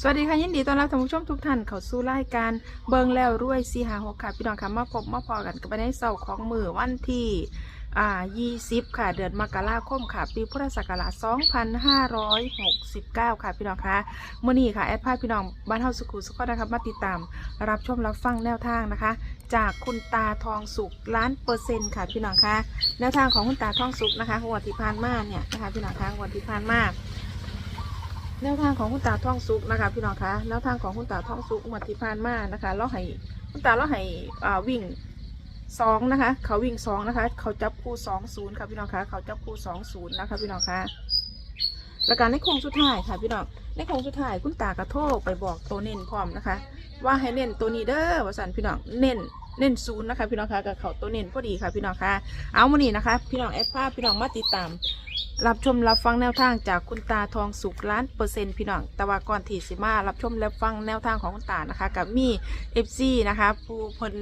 สวัสดีค่ะยินดีต้อนรับท่านผู้ชมทุกท่านเข้าสู่รายการเบิงแล้วรวยซีหาหกค่ะ พี่น้องค่ะมาพบมาพอกันกับในเสาร์ของมือวันที่อ่า20 ค่ะ เดือนมกราคมค่ะ ปีพุทธศักราช2569 ค่ะ พี่น้องค่ะเมื่อนี้ค่ะ แอดพาพี่น้องบ้านเฮาสุขุสุขนะคะมาติดตาม รับชมรับฟังแนวทางนะคะ จากคุณตาทองสุกล้านเปอร์เซ็นต์ค่ะ พี่น้องค่ะแนวทางของคุณตาทองสุกนะคะงวดที่ผ่านมาเนี่ยนะคะพี่น้องค่ะงวดที่ผ่านมา แนวทางของคุณตาท่องสุกนะคะ พี่น้องคะแนวทางของคุณตาท่องสุกงวดที่ผ่านมานะคะเราให้คุณตาเราให้วิ่งสองนะคะ เขาวิ่งสองนะคะ เขาจับคู่สองศูนย์ค่ะพี่น้องคะเขาจับคู่สองศูนย์นะคะพี่น้องคะแล้วการในโค้งสุดท้ายค่ะพี่น้องในโค้งสุดท้ายคุณตากระโทรไปบอกตัวเน้นพร้อมนะคะ ว่าให้เน้นตัวนี้เด้อว่าสันพี่น้องเน้น เน้นศูนย์นะคะพี่น้องคะกับเขาตัวเน้นพอดีค่ะพี่น้องคะเอามานี่นะคะ พี่น้องแอดภาพพี่น้องมาติดตาม รับชมรับฟังแนวทางจากคุณตาทองสุกล้านเปอร์เซ็นต์พี่น้องต่ว่าก่อนที่สิมารับชมรับฟังแนวทางของคุณตานะคะ กับมี่เอฟซีนะคะผู้เพน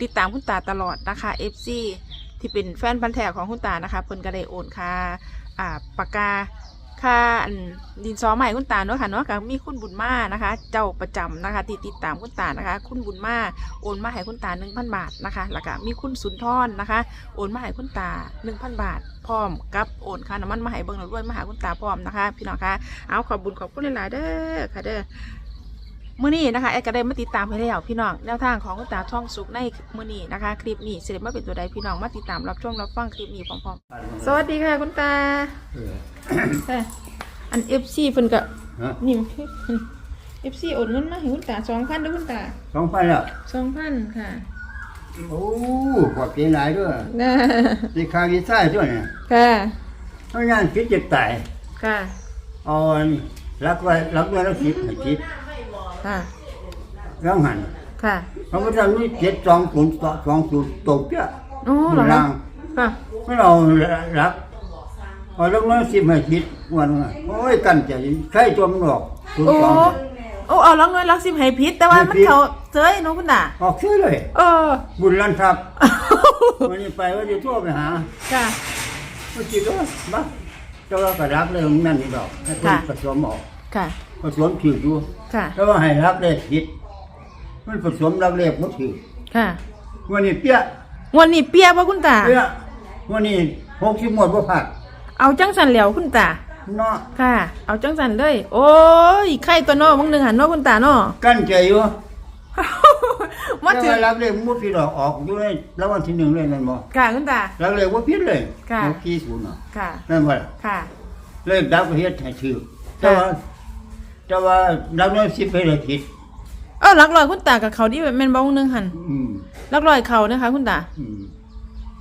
ติดตามคุณตาตลอดนะคะเอฟซีที่เป็นแฟนพันธ์แท้ของคุณตานะคะเพิ่นก็ได้โอนค่าอ่าปากกา ค่ะดินซอใหม่คุณตาเนาะค่ะเนาะกับมีคุณบุญมานะคะ เจ้าประจำนะคะติดติดตามคุณตานะคะ คุณบุญมาโอนมาให้คุณตา1,000บาทนะคะ แล้วก็มีคุณสุนทรนะคะ โอนมาให้คุณตา1,000บาท พร้อมกับโอนค่าน้ำมันมาให้เบิ้งเราด้วยมาหาคุณตาพร้อมนะคะ พี่น้องคะเอาขอบบุญขอบคุณหลายๆเด้อค่ะเด้อ มื้อนี้นะคะแอดก็ได้มาติดตามให้แล้วพี่น้องแนวทางของคุณตาท่องสุขในมื้อนี้นะคะ คลิปนี้เสร็จมาเป็นตัวใดพี่น้องมาติดตามรับชมรับฟังคลิปนี้พร้อมๆสวัสดีค่ะคุณตาเออค่ะอัน FC เพิ่นก็ฮะนี่ FC โอนเงินมาให้คุณตา2,000เด้อคุณตาสองพันแล้ว2,000ค่ะโอ้ขอบใจหลายด้วยน่าสิคาวีซ่าด้วยเนี่ยค่ะเพราะงั้นคิดจะตายค่ะเอาอันรักไว้รักไว้แล้วคิดให้คิด ค่ะ แล้วหันค่ะเพราะว่าทำนี่เจ็ดสองศูนย์สองศูนย์ตกเจ้าโอ้เหรอคะล่างค่ะ ไม่เอารักเอารักน้อยสิบให้คิดวันว่าโอ้ยกันใจใครตัวมันออกศูนโอ้ย์สองโอ้เอาลังเงินลักสิบให้พิษแต่ว่าให้มันพิษเขาเจยเน้องคุณตาออกชื่อเลย เออ บุญลันทับวันนี้ไปว่าจะทั่วไปหา ค่ะไม่คิดว่าบ้าเจ้าเราก็รักเลยนั่นนี่ดอกให้คนค่ะผสมออกค่ะ ผสมผิวดูค่ะ แต่ว่าให้รักได้ผิด มันผสมรักเล็บมันผิวค่ะวันนี้เปี้ยวันนี้เปียบ่คุณตา เปี้ยวันนี้หกสิบหมดบ่ผัดเอาจังสันแล้วคุณตา เนาะค่ะ เอาจังสันเลย โอ้ยไข่ตัวน้อมึงหนึ่งหันเน้อคุณตาเนาะกั้นใจอยู่มาแต่ถึงว่ารักเล็บมุดพี่ดอกออกอยู่ในแล้ววันที่หนึ่งเลยนั่นบ่ค่ะคุณตา รักเล็บว่าผิดเลยค่ะ หกสี่ศูนย์เนาะค่ะ นั่นว่าค่ะ เลขดับก็เฮ็ดให้ถือแต่ว่า แต่ว่ารักน้อยสิบให้ได้ผิดเออหลักลอยคุณตากับเขาที่แม่นบ้องหนึ่งหันอืมหลักลอยเขานะคะ คุณตาอืม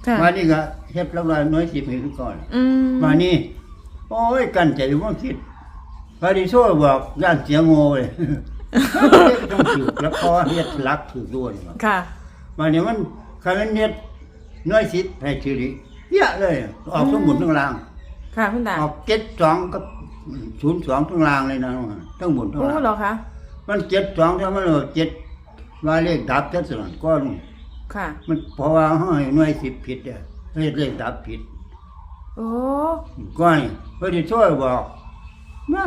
ค่ะมานี่ก็เฮ็ดรักน้อยสิบให้ทุกก่อนอืมมานี่ โอ้ยกันใจว่าคิดพาดิโซ่บอกย่านเสียงโง่เลยต้องถือแล้วพอเฮ็ดลักถือด้วยมาค่ะ มานี่มันคันมันเฮ็ดน้อยสิให้ถือดิเยอะเลย ออกทั้งหมดทั้งล่าง ค่ะ คุณตาออกเจ็ดสองกับ ศูนย์สองทั้งล่างเลยนะทั้งหมดทั้งโอ้ล่างเหรอคะ มันเจ็ดสองถ้ามันเอาเจ็ดว่าเลขดับจัดสนั่นก้อนค่ะ มันเพราะว่าเฮาให้หน่วยสิบผิดเด้อเลขเลขดับผิดโอ้ก้อยเพื่อที่ช่วยบอกมา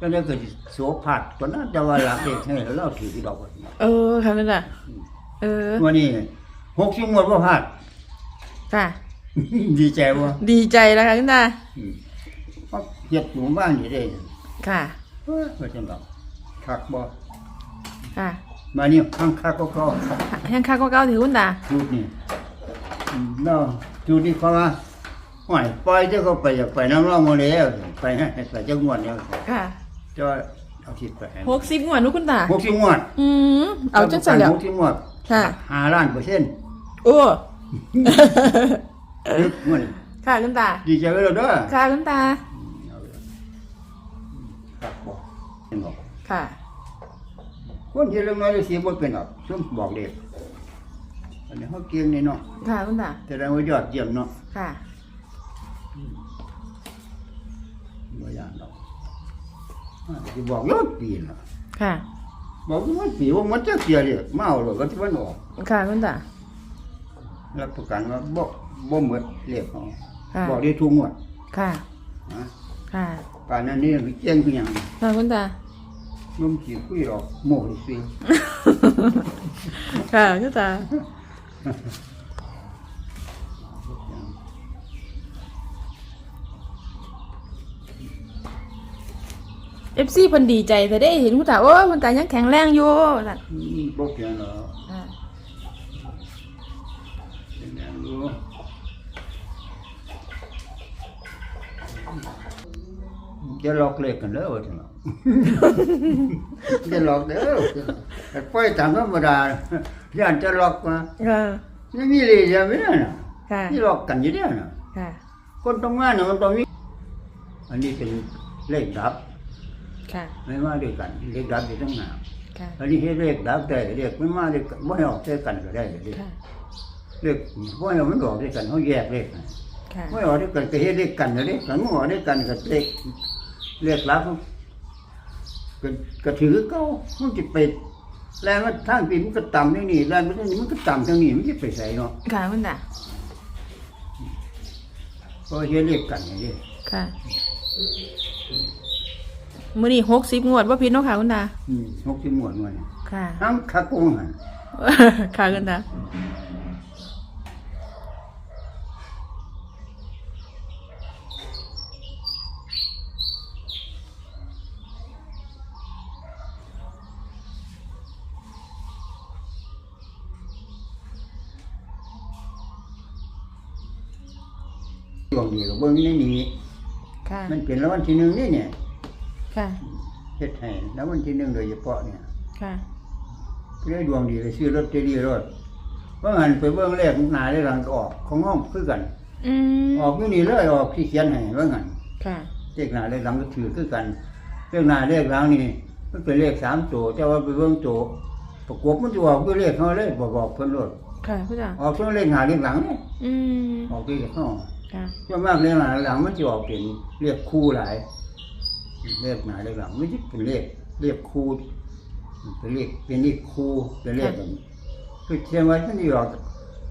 ก็เลยเกิดโสผัดก็น่าจะว่าหลักเด็กให้เราถือที่ดอกเออค่ะคุณตาเออ วันนี้หกสิบงวดว่าพลาด ค่ะ ดีใจว่าดีใจแล้วค่ะคุณตาเพราะ เฮ็ดหมู่บ้านอยู่ได้ค่ะเออว่าจังดอกคักบ่ค่ะมานี่ข้างคักก็ก็ยังค่าก็เก้าถือคุณตา จุดนี่อืมเนาะจุดนี้เขาว่าห่วยปล่อยเจ้าก็ไปอยากไปน้ำร่องมาแล้วไปให้ไปจักงวดแล้วค่ะจะเอาทิศไปให้หกสิบงวดนุคุณตา หกสิบงวดอืมเอาจังสันแล้ว หกสิบงวดค่ะ ห้าล้านเปอร์เซ็นต์โอ้ลึกมันค่ะคุณตา ดีใจไว้แล้วเด้อ ค่ะคุณตา ครับบอกเป็นบอกค่ะ คนที่เรื่องน้อยเรื่องเสียบ่เป็นหรอกช่วงบอกเด็กอันนี้เขาเก่งนี่เนาะค่ะคุณตาแต่แรงว่ายอดเยี่ยมเนาะค่ะบ่อย่างดอกอ่าที่บอกยอดปีนล่ะค่ะ บอกว่าปีว่ามันจะเสียเลยเมาเลยก็ที่มันออกค่ะคุณตารับประกันว่าบ่บ่หมดเรียกเขาค่ะบอกได้ทุกงวดค่ะนะ ค่ะป่านนั้นนี่เก่งคือหยังค่ะคุณตานุ่มสีคุยหรอกโม่สิค่ะคุณตาเอฟซีเพิ่นดีใจแต่ได้เห็นคุณตาโอ้ยคุณตายังแข็งแรงอยู่นั่นอืมบ่เพียงหรอก อ่า เป็นอย่างรู้ จะหลอกเลขกันเด้อว่าจังหรอจะหลอกเด้อแต่ปล่อยตามธรรมดาย่านจะหลอกนะค่ะไม่มีเลยจะไม่ได้น่ะค่ะนี่หลอกกันอยู่เนี่ยน่ะค่ะคนตรงงานน่ะมันต้องมีอันนี้เป็นเลขดับ ค่ะไม่มาด้วยกัน เลขดับอยู่ตั้งหน้าค่ะอันนี้ให้เลขดับได้เลขไม่มาด้วยกันไม่ให้ออกด้วยกันก็ได้เลยค่ะเลขไม่ให้มันออกด้วยกันเขาแยกเลขให้ค่ะไม่ออกด้วยกันก็เฮ็ดเลขกันเลยกันไม่ออกด้วยกันก็เลข เลขลับก็ก็ถือเก้ามันจะไปแรงมันทางปีมันก็ต่ำทางนี้แรงมันทางนี้มันก็ต่ำทางนี้มันจะไปใส่เนาะค่ะคุณตาเพราะเฮ็ดเลขกันนี่ค่ะมื้อนี้หกสิบงวดว่าผิดเนาะค่ะคุณตาอืมหกสิบหมวดมันค่ะทั้งคักกงหันค่ะคุณตา ดวงดีกับเบิ่งในนี้ ค่ะ มัน เป็นรางวัลที่หนึ่งนี่เนี่ยค่ะ เฮ็ดให้รางวัลที่หนึ่งโดยเฉพาะเนี่ยค่ะผู้ได้ดวงดีเลยซื้อรถเตอรี่รถว่างันไปเบิ่งเลขหน้าได้หลังก็ออกของห้องคือกัน อืมออกอยู่นี่เลยออกที่เขียนให้ว่างันค่ะ เลขหน้าเลขหลังก็ถือคือกันเลขหน้าเลขหลังนี่มันเป็นเลขสามตัวแต่ว่าไปเบิ่งตัวประกบมันจะออกด้วยเลขเขาเลยบอกบอกเพิ่นรถค่ะคุณตาออกทั้งเลขหน้าเลขหลังนี่อืมออกเลขเขา ค่ะส่วนมากเลขหน้าเลขหลังมันจะออกเป็นเลขคู่หลายเลขหน้าเลขหลังไม่ใช่เป็นเลขเลขคู่เป็นเลขเป็นเลขคู่เป็นเลขแบบนี้คือเชียงไว้มันจะออก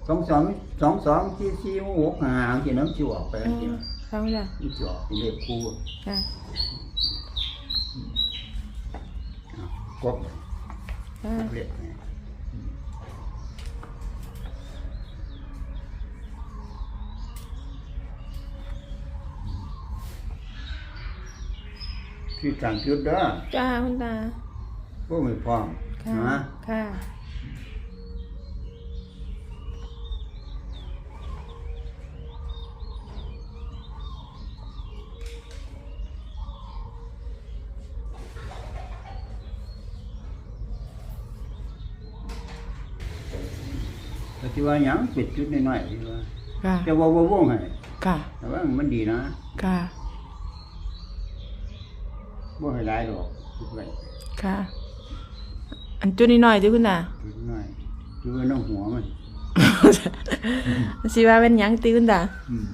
สองสองสองสองสี่สี่หกห้าที่น้ำจะออกไปอืที่มค่ะคุณตามันจะออกเป็นเลขคู่ค่ะกบค่ะเลขนี่ ที่สั่งชุดเด้อจ้าคุณตาพวกไม่พร้อมค่ะนะค่ะแต่ที่ว่าหยังปิดจุดน้อยๆที่ว่าค่ะจะว่าว่าวงให้ค่ะแต่ว่ามันดีนะ ค่ะ บ่ให้หลายดอกจุดไว้ค่ะ อันจุดนิดหน่อยดิคุณตาจุดน้อยจุดไว้น้องหัวมันสิว่าเป็นหยังติคุณตาอืม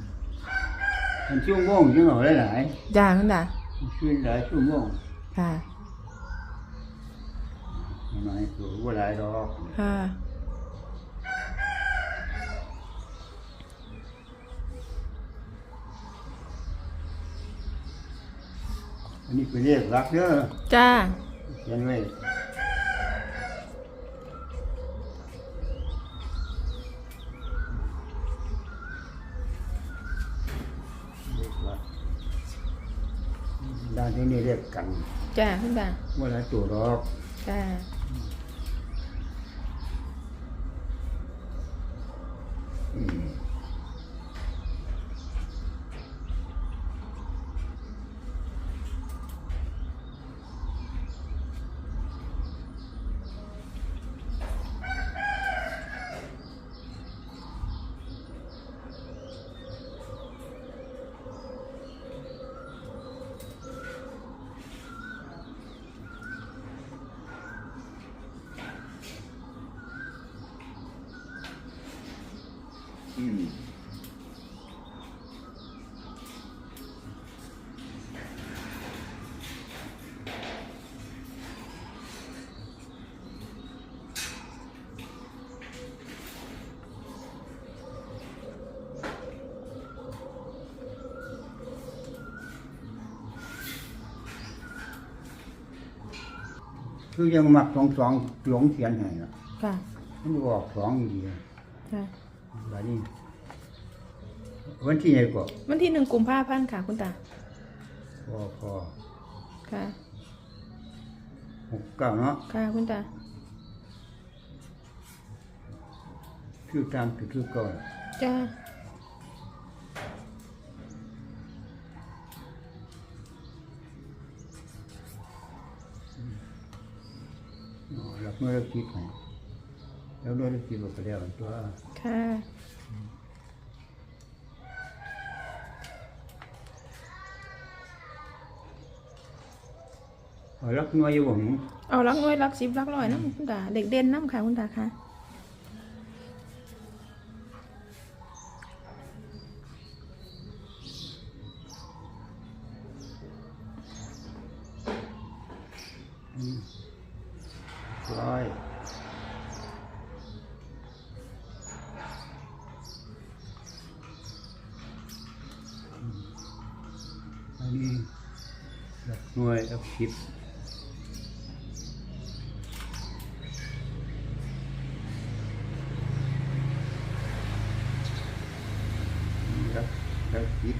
มันช่วงว่งจังเอาหลายจ้าคุณตาๆช่วยหลายช่วงว่งค่ะ น้อยตัวบ่หลายดอกค่ะ นนี้เป็นเรียกรักเด้อจ้าเขียนไว้เรียกรักด้านที่นี่เรียกกันจ้าคุณตา ว่าหลายตัวดอกจ้า คือยังหมักสองสองหลงเทียนให้ละค่ะ มันบอกสองอยู่ดีค่ะ นี้วันที่ไหนก็วันที่หนึ่งกุมภาพันธ์ค่ะ คุณตาพอพอค่ะหกเก้าเนาะค่ะคุณตาชื่อตามจุดชื่อก่อนจ้าอ๋อหลักเมื่อเราคิดให้ แล้วเราได้คิดว่าไปแล้วตัวค่ะเอาหลักหน่วยอยู่บ่หนูเอารักน้อยรักสิบรักร้อยนะคุณตาเด็กเด่นน้ำค่ะคุณตาค่ะ ร้อยอันนี้ หน่วยหลักสิบหลักหลักสิบ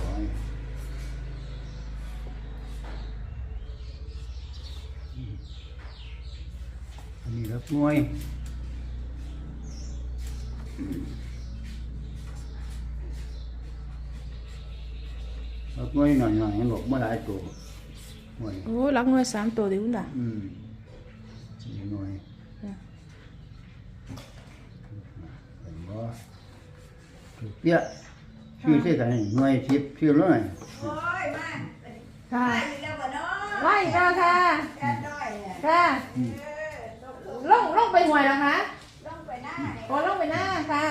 ร้อยอันนี้รับมวย วยหน่อยหน่อยๆให้บอกเมื่อไรตัวมวยโอ้รักน้อยสามตัวเดีคุณตาอืมนี่หน่อยค่ะเห็นบ่ถูกเปี้ยชื่อเท่ากันหน่วยสิบชื่อร้อยโอ้ยมาค่ะไปอีกแล้วบ่เนาะไหว้แล้วค่ะแค่น้อยเนี่ยค่ะเออลงลงลงไปห่วยแล้วคะลงไปหน้าเนี่ยโอ้ลงไปหน้าค่ะ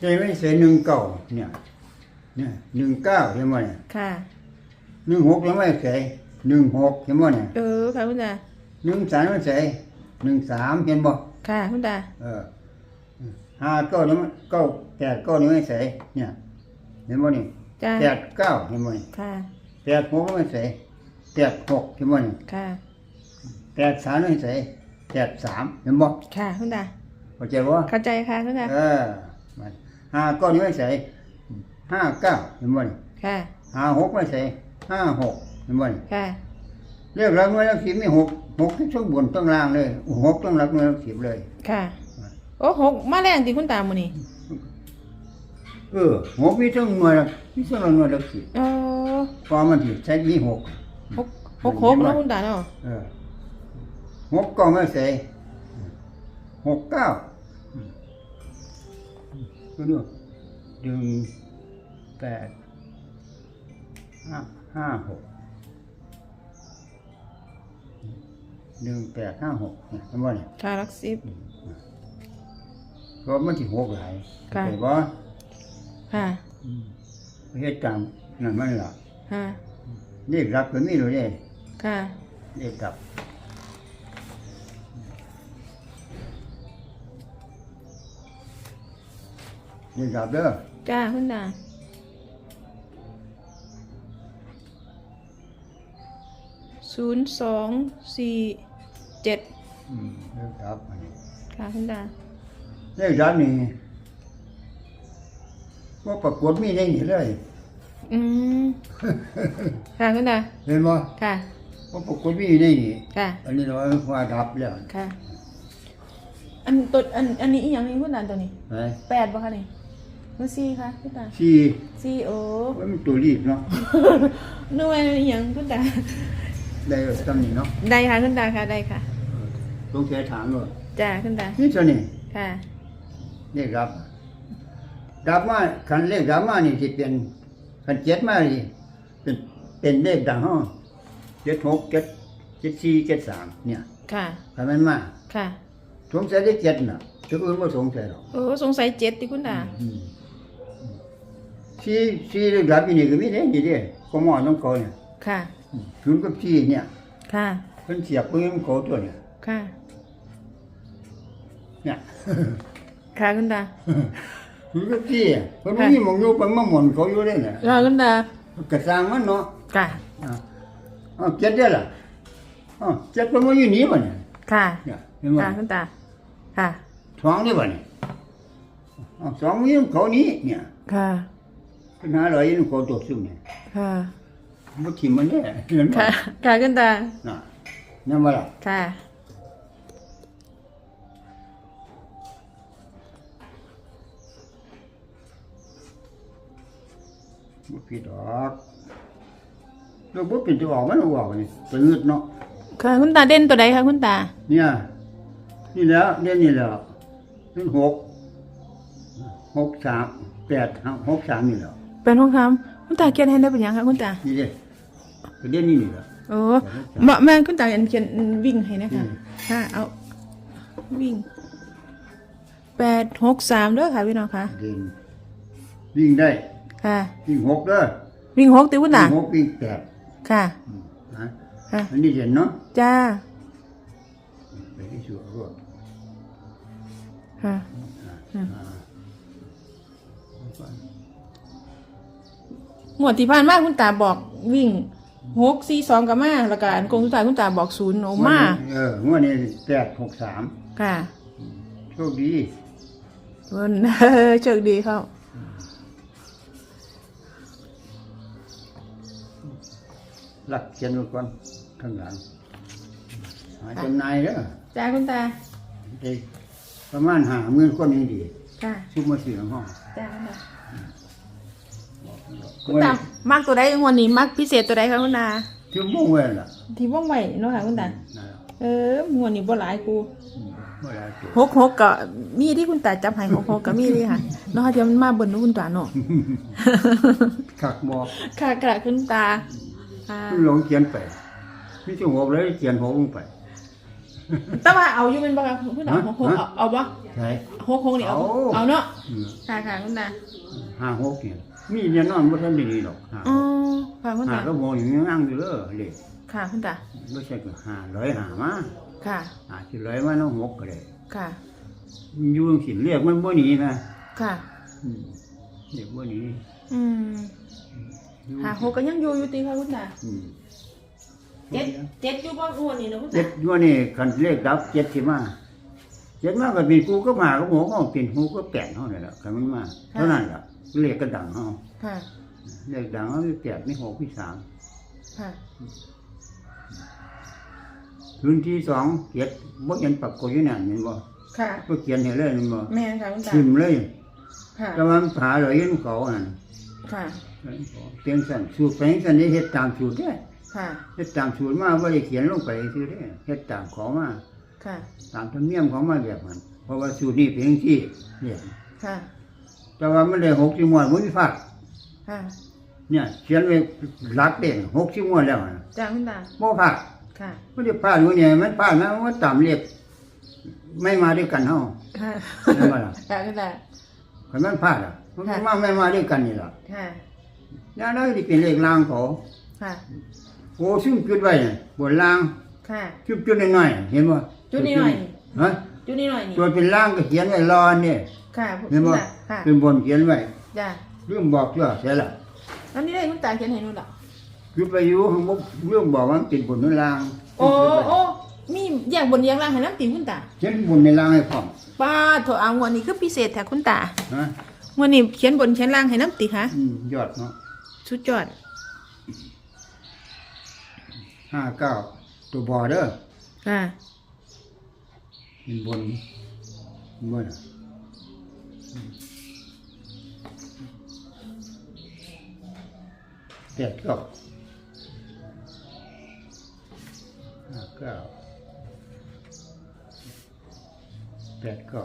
ใจไม่เสียหนึ่งเก้าเนี่ย เนี่ยหนึ่งเก้าเห็นไหมเนี่ยค่ะหนึ่งหกยังไม่เสียหนึ่งหกเห็นไหมเนี่ยเออค่ะคุณตาหนึ่งสามไม่เสียหนึ่งสามเห็นบ่ค่ะคุณตาเออห้าเก้านี่มันเก้าแปดเก้านี่ไม่ใส่เนี่ยเห็นบ่นี่จ้าแปดเก้าเห็นบ่นี่ค่ะแปดหกไม่ใส่แปดหกเห็นบ่นี่ค่ะแปดสามไม่ใส่แปดสามเห็นบ่ค่ะคุณตาเข้าใจบ่เข้าใจค่ะคุณตาเออมันห้าเก้านี่ไม่ใส่ ห้าเก้าเห็นบ่นี่ค่ะห้าหกไม่ใส่ห้าหกเห็นบ่นี่ค่ะเรียกรักน้อยรักสิบมีหกหกทั้งบนทั้งล่างเลยหกทั้งรักน้อยรักสิบเลย ค่ะ โอ้หกมาแรงติคุณตามื้อนี้เออหกมีทั้งหน่วยรักมีทั้งรักน้อยรักสิบโอ้พอมันสิใช้มีหกหกหกหกเนาะคุณตาเนาะเออหกกล่องไม่ใส่หกเก้าก็ดูดึง แปดห้าห้าหกหนึ่งแปดห้าหกเนี่ยเห็นบ่เนี่ยค่ะรักสิบเพราะมันที่หกหลายค่ะเข้าใจบ่ค่ะ เฮ็ดตามนั่นมันล่ะค่ะ เรียกรับก็มีเลยเด้ค่ะ เรียกรับเรียกรับเด้อ จ้าคุณตา ศูนย์สองสี่เจ็ดอืมเรียกรับอันนี้ค่ะคุณตาเรียกรับนี่ว่าปรากฏมีในนี่เลย อืมค่ะคุณตาเห็นบ่ค่ะว่าปรากฏมีในนี่ค่ะอันนี้เราว่ารับแล้วค่ะ อันตัวอันอันนี้อีกอย่างหนึงคุณตาตัวนี้ไปแปดป่ะคะนี่มันสี่ค่ะคุณตาสี่สี่โอ้ว่ามันตัวรีบเนาะนึกว่าอีกอย่างคุณตา ได้ตำนี้เนาะได้ค่ะคุณตาค่ะได้ค่ะตรงแค่ถามเลยจ้าคุณตานี่ตัวนี้ค่ะเรียกรับรับมาคันเลขรับมานี่สิเป็นคันเจ็ดมานี่เป็นเป็นเลขดังห้องเจ็ดหกเจ็ดเจ็ดสี่เจ็ดสามเนี่ย ค่ะคันมันมาค่ะสงสัยได้เจ็ดน่ะตัวอื่นไม่สงสัยหรอกโอ้สงสัยเจ็ดที่คุณตาอืมสี่สี่เลขรับอีนี่ก็มีเด้นี่เด้ข้อมอน้องเขาเนี่ย ค่ะอืมศูนย์กับสี่เนี่ยค่ะ เพิ่นเสียบปืนของเขาตัวเนี่ยค่ะ เนี่ยค่ะคุณตาศูนย์กับสี่อะเพิ่นบ่มีหมองอยู่เพิ่นมาหมุนเขาอยู่เด้เนี่ยค่ะคุณตากระสร้างมันเนาะค่ะ อะอ้าวเจ็ดได้ล่ะอ้าวเจ็ดมันมาอยู่นี่บ่เนี่ยค่ะ เนี่ยเห็นบ่ค่ะคุณตา ค่ะสองนี่บ่เนี่ยอ้าวสองมันอยู่เขานี้เนี่ยค่ะ ปัญหาอะไรอยู่เขาตัวซุ่มเนี่ยค่ะ บ่ทิ่มมันได้เห็นบ่ค่ะค่ะคุณตาน่ะนั่นบ่ล่ะค่ะบ่ผิดดอกแล้วบ่เป็นตัวออกมันออกนี่เป็นเงึดเนาะค่ะคุณตาเด่นตัวใดคะคุณตา เนี่ย นี่แหล้วเนี่ยนี่แหล้วนี่หกหกสามแปดหกสามนี่แหล้วเป็นห้องคำคุณตาเขียนให้ได้เป็นหยังคะคุณตา นี่เด้ ประเด็นนี่นี่แหละ โอ้แม่แม่คุณตาอันเขียนวิ่งให้นะคะอืม ค่ะเอาวิ่งแปดหกสามเด้อค่ะพี่น้องค่ะ เด่นวิ่งได้ค่ะ วิ่งหกเด้อวิ่งหกติคุณตาวิ่งหกวิ่งแปดค่ะ อืมนะค่ะ อันนี้เด่นเนาะจ้า ไปที่สุดก็ค่ะอ่าหมวดที่ผ่านมาคุณตาบอกวิ่ง หกสี่สองกับมาแล้วก็อันกงสุดท้ายคุณตาบอกศูนย์โอมาเอองวดนี้แปดหกสามค่ะโชคดีเพิ่นโชคดีเขาหลักเขียนไว้ก่อนข้างหลังหาจำหนายเด้อจ้าคุณตาได้ประมาณห้าหมื่นคนนี้ดีค่ะซุปมาซื้อห้องจ้าคุณตา คุณตามักตัวใดงวดนี้มักพิเศษตัวใดคะคุณตาชั่วโมงเว้นล่ะที่ว่องไวเนาะค่ะคุณตานั่นล่ะเอองวดนี้บ่หลายกูอืมเมื่อไรตัวหกหกก็มีที่คุณตาจับให้หกหกก็มีเลยค่ะเนาะเดี๋ยวมันมาเบิ่นเนาะคุณตาเนาะขักบอกค่ะกระคุณตาค่ะหลงเขียนไปไม่ใช่หัวเลยเขียนหัวลงไปแต่ว่าเอาอยู่เป็นบ่ครับคุณตาฮะหกหกเอาเอาบ่ใช่หกหกนี่เอาเอาเอาเนาะอืมค่ะค่ะคุณตาห้าหกเนี่ย มีเนี่ยนอนบ่ทันได้ดีหรอกห้าอ๋อค่ะคุณห้าตาก็โมอย่างนี้นั่งอยู่เลยเลยค่ะคุณตาไม่ใช่ก็ห้าร้อยห้ามาค่ะห้าสิร้อยมาน้องหกก็ได้ค่ะอยู่จังสิเรียกมันบ่หนีนะค่ะ อืมเรียกบ่หนีอืมหาหกก็ยังอยู่อยู่ติค่ะคุณตาอืมเจ็ดเจ็ดอยู่บ่อ้วนนี่เนาะคุณเจ็ตาดอยู่นี่คันเลขดับเจ็ดสิมาเจ็ดมาก็เป็นกูก็มาก็หัวก็เป็นหูก็แปดเท่านั้นแหละคันมันมาเท่านั้นล่ะ เลขก็ดังเฮาค่ะเลขดังเขามีแปดมีหกมีสามค่ะ พื้นที่สองเกียรบ่เห็นปรากฏอยู่นั่นเห็นบ่ค่ะบ่เขียนให้เลยเห็นบ่แม่นค่ะคุณตาทิมเลยค่ะ แต่ว่ามันผาเลยเห็นเขานั่นค่ะ เพียงสั่นสูตรไปจังซั่นนี่เฮ็ดตามสูตรเด้ค่ะ เฮ็ดตามสูตรมาบ่ได้เขียนลงไปซื่อเด้เฮ็ดตามเขามาค่ะ ตามธรรมเนียมของมาแบบนั้นเพราะว่าสูตรนี้เป็นจังซี่เนี่ย ค่ะ แต่ว่ามันได้60งวดบ่มีพลาดค่ะเนี่ยเขียนไว้หลักเด้60งวดแล้วนะจ้าคุณตาบ่พลาดค่ะไม่ได้พลาดอยู่เนี่ยมันพลาดนะมันต่ำเรียกไม่มาด้วยกันเฮาค่ะเห็นบ่ล่ะค่ะคุณตาคันมันพลาดอะมันก็มาไม่มาด้วยกันนี่ล่ะค่ะย่าได้ที่เป็นเลขลางเขาค่ะโอ้ซุ่มจุดไว้เนี่ยบนลางค่ะจุดจุดน้อยๆเห็นบ่จุดนิดหน่อยฮะจุดนี้หน่อยนี่ตัวเป็นลางก็เขียนไว้รอเนี่ย ค่ะคุณเห็นบ่ตาค่ะเป็นบนเขียนไว้จ้าเรื่องบอกเชื่อเสียละอันนี้ได้คุณตาเขียนให้หนูละจุดไปอยู่ข้างบนเรื่องบอกว่ามันเป็นบนหรือลางโอ้โอ้มีแยกบนแยกล่างให้น้ำตีคุณตาเขียนบนในลางให้พร้อมป้าโถเอางวดนี้คือพิเศษแท้คุณตาฮะงวดนี้เขียนบนเขียนล่างให้น้ำตีค่ะอืมยอดเนาะสุดยอดห้าเก้าตัวบอเด้อค่ะเป็นบนบนอะ แปดเก้าห้าเก้าแปดเก้า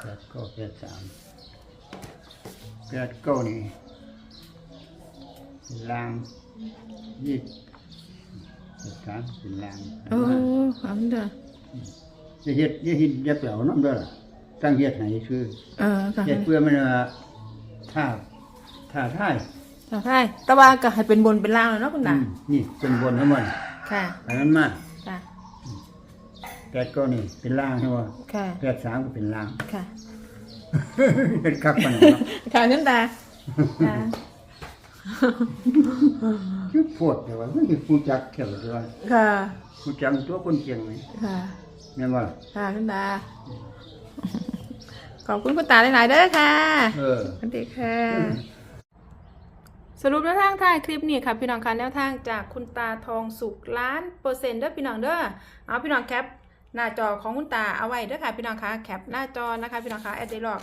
แปดเก้าแปดสามแปดเก้านี่เป็นลางยี่สามเป็นลาง โอ้ค่ะคุณตา จะเฮ็ดจะเฮ็ดจะเปล่าน้ำเด้อล่ะตั้งเฮ็ดให้คือเออค่ะเฮ็ดเพื่อมันว่าท่าท่าท่ายค่ะใช่แต่ว่าก็ให้เป็นบนเป็นล่างแล้วเนาะคุณอืตามนี่เป็นบนทั้งหมดค่ะ อันนั้นมาค่ะ แปดก็นี่เป็นล่างใช่ป่ะค่ะ แปดสามก็เป็นล่าง ค่ะ เป็นคักปานนั้นเนาะค่ะคุณตาค่ะ คือปวดแต่ว่าไม่ได้ผู้จักแค่ว่าค่ะผู้จังตัวคนเจียงไหมค่ะ แม่นว่าล่ะค่ะคุณตา ขอบคุณคุณตาหลายๆเด้อค่ะเออ สวัสดีค่ะ สรุปแนวทางท้ายคลิปนี้ค่ะพี่น้องคะแนวทางจากคุณตาทองสุกล้านเปอร์เซ็นต์เด้อพี่น้องเด้อเอาพี่น้องแคปหน้าจอของคุณตาเอาไว้เด้อค่ะพี่น้องคะแคปหน้าจอนะคะพี่น้องคะแอดได้ลอก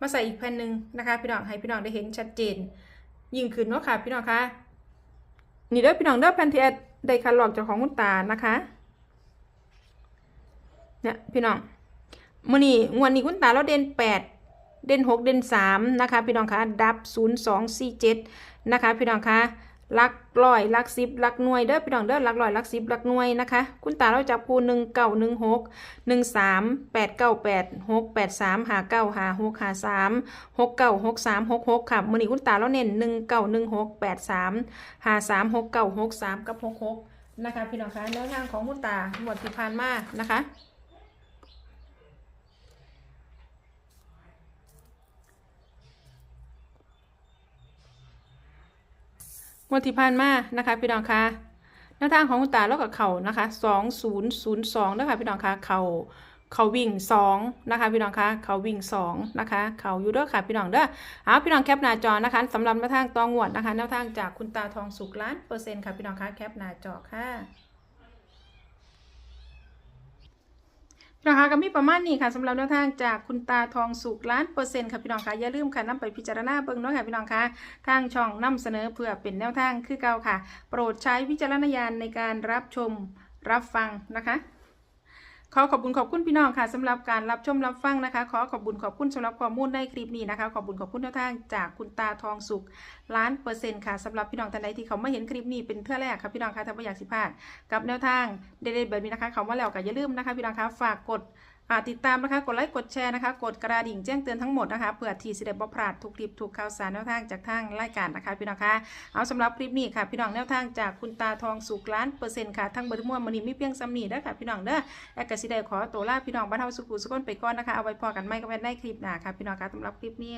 มาใส่อีกแผ่นหนึ่งนะคะพี่น้องให้พี่น้องได้เห็นชัดเจน ยิ่งขึ้นเนาะค่ะพี่น้องคะนี่เด้อพี่น้องเด้อแผ่นที่แอดได้คัดลอกจากของคุณตานะคะ เนี่ยพี่น้องมื่อนี้งวดนี้คุณตาเราเด่นแปดเด่น6เด่น3นะคะ พี่น้องคะดับ0 2 4 7นะคะ พี่น้องคะลักร้อยลักสิบลักหน่วยเด้อพี่น้องเด้อลักร้อยลักสิบลักหน่วยนะคะ คุณตาเราจับคูหนึ่งเก้าหนึ่งหกหนึ่งสามแปดเก้าแปดหกแปดสามหาเก้าหาหกหาสามหกเก้าหกสามหกหกค่ะมื่อนี้คุณตาเราเน้นหนึ่งเก้าหนึ่งหกแปดสามหาสามหกเก้าหกสามกับหกหกนะคะ พี่น้องคะแนวทางของคุณตาหมดที่ผ่านมานะคะ งวดที่ผ่านมานะคะพี่น้องคะหน้าทางของคุณตาแล้วกับเขานะคะสองศูนย์ศูนย์สองนะคะพี่น้องคะเขาเขาวิ่งสองนะคะพี่น้องคะเขาวิ่งสองนะคะเขาอยู่เด้อค่ะพี่น้องเด้อเอาพี่น้องแคปหน้าจอนะคะสำหรับแนวทางตองวดนะคะแนวทางจากคุณตาทองสุกล้านเปอร์เซ็นต์ค่ะพี่น้องคะแคปหน้าจอค่ะ นะคะก็มีประมาณนี้ค่ะสำหรับแนวทางจากคุณตาทองสุกล้านเปอร์เซ็นต์ค่ะพี่น้องคะอย่าลืมค่ะนำไปพิจารณาเบิ่งเนาะค่ะพี่น้องคะทางช่องนำเสนอเพื่อเป็นแนวทางคือเก่าค่ะ โปรดใช้วิจารณญาณในการรับชมรับฟังนะคะ ขอขอบคุณขอบคุณพี่น้องค่ะสำหรับการรับชมรับฟังนะคะ ขอขอบคุณขอบคุณสำหรับข้อมูลในคลิปนี้นะคะ ขอบคุณขอบคุณแนวทางจากคุณตาทองสุขล้านเปอร์เซ็นต์ค่ะสำหรับพี่น้องท่านใดที่เขาไม่เห็นคลิปนี้เป็นเท่าแรกค่ะพี่น้องคะถ้าไม่อยากสิพลาดกับแนวทางเด็ดๆแบบนี้นะคะคำว่าแล้วก็อย่าลืมนะคะพี่น้องคะฝากกด ติดตามนะคะ กดไลค์ กดแชร์นะคะ กดกระดิ่งแจ้งเตือนทั้งหมดนะคะ เพื่อที่สิเดบ่พลาดทุกคลิปทุกข่าวสารแนวทางจากทางรายการนะคะพี่น้องคะ เอาสำหรับคลิปนี้ค่ะ พี่น้องแนวทางจากคุณตาทองสุกล้านเปอร์เซ็นต์ค่ะ ทั้งเบอร์ทั้งมวลมันนี้มีเพียงซ้ำนี้เด้ค่ะพี่น้องเด้อแอกกสิเดขอตัวลาพี่น้องบ้านเฮาสุขุสุขนไปก่อนนะคะ เอาไว้พอกันไม่ก็ไว้ในคลิปหน้าค่ะพี่น้องคะสำหรับคลิปนี้